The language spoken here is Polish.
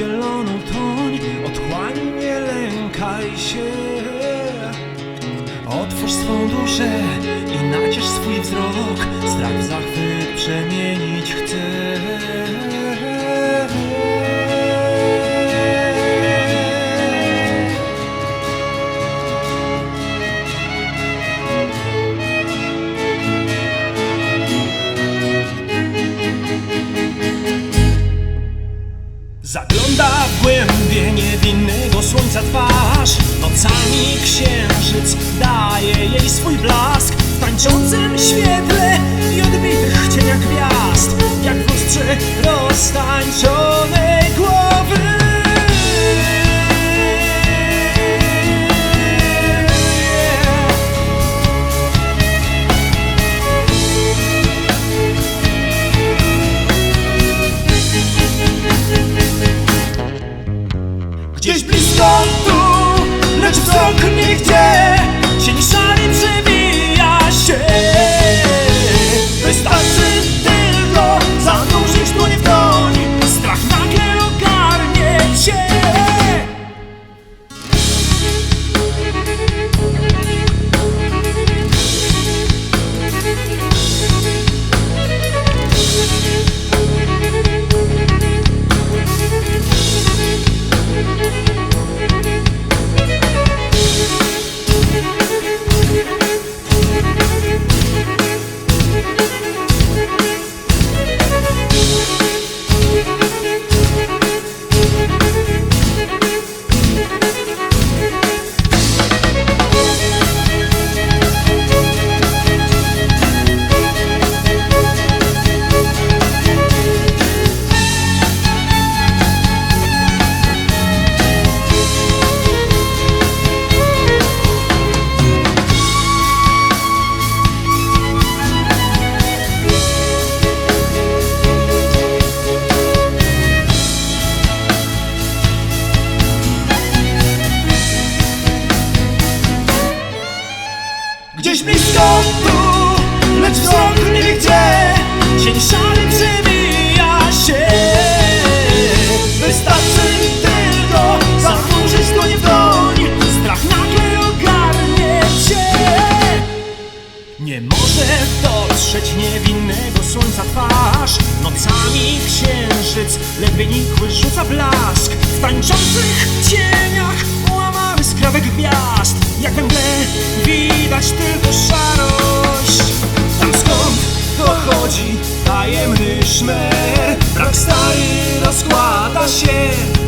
zieloną toń Otchłanie lękaj się. Otwórz swą duszę i naciesz swój wzrok Strach w zachwyt przemienić chcę słońca twarz. Nocami księżyc daje jej swój blask. W tańczącym świetle i odbitych cieniach gwiazd. Jak w lustrze roztańczonej lecz wzrok nigdzie Cień szary przewija się. Wystarczy tylko zanurzyć dłoń w Strach nagle ogarnie cię Nie może dotrzeć niewinnego słońca twarz. Nocami księżyc ledwie nikły rzuca blask. W tańczących cieniach łamały skrawek gwiazd. Jak we widać tylko szarość. skąd dochodzi tajemny szmer. Brak stary rozkłada się